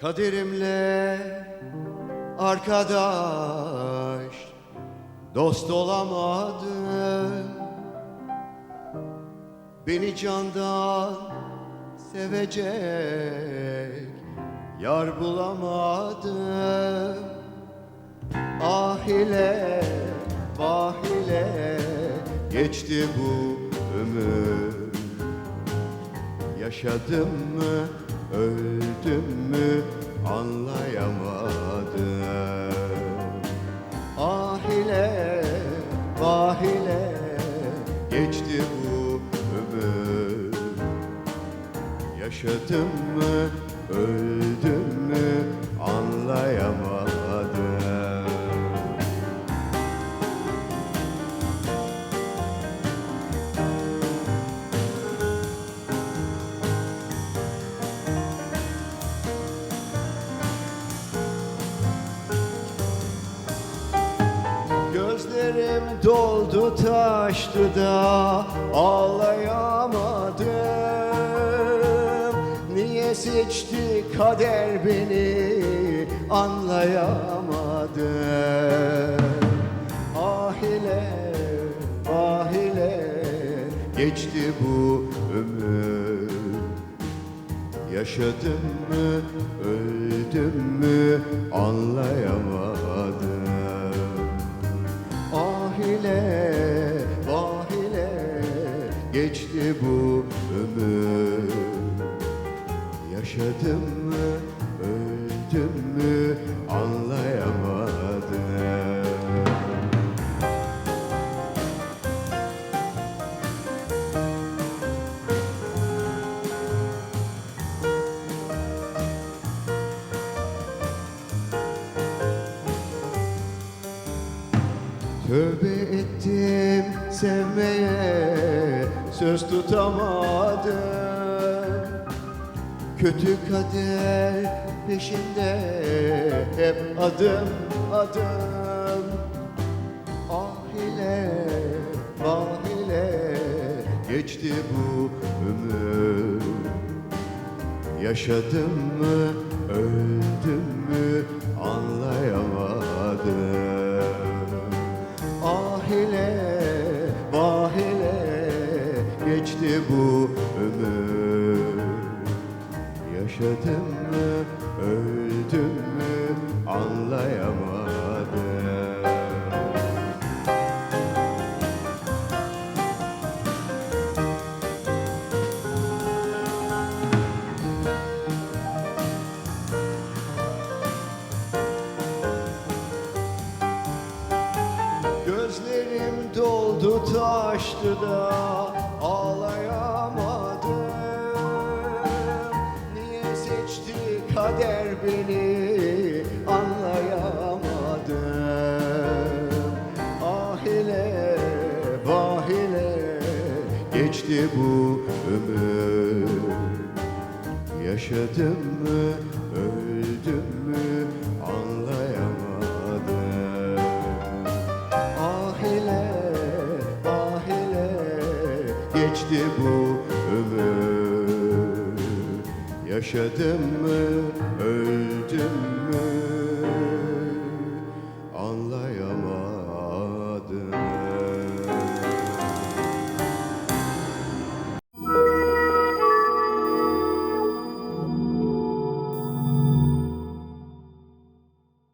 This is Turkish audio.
Kaderimle arkadaş Dost olamadım. Beni candan sevecek Yar bulamadım. Ah ile vah ile Geçti bu ömür. Yaşadım mı, öldüm mü anlayamadım. Ah ile, vah ile geçti bu ömür. Yaşadım mı, öldüm mü anlayamadım Gözlerim doldu taştı da ağlayamadım. Niye seçti kader beni anlayamadım. Ah ile vah ile geçti bu ömür. Yaşadım mı, öldüm mü anlayamadım. Ah ile, vah ile geçti bu ömür. Yaşadım mı, öldüm mü anlayamadım Tövbe ettim sevmeye söz tutamadım. Kötü kader peşinde hep adım adım. Ah ile vah ile geçti bu ömür. Yaşadım mı, bu ömür? Yaşadım mı, öldüm mü anlayamadım Gözlerim doldu taştı da geçti bu ömür. Yaşadım mı, öldüm mü anlayamadım. Ah ile, vah ile geçti bu ömür. Yaşadım mı, öldüm mü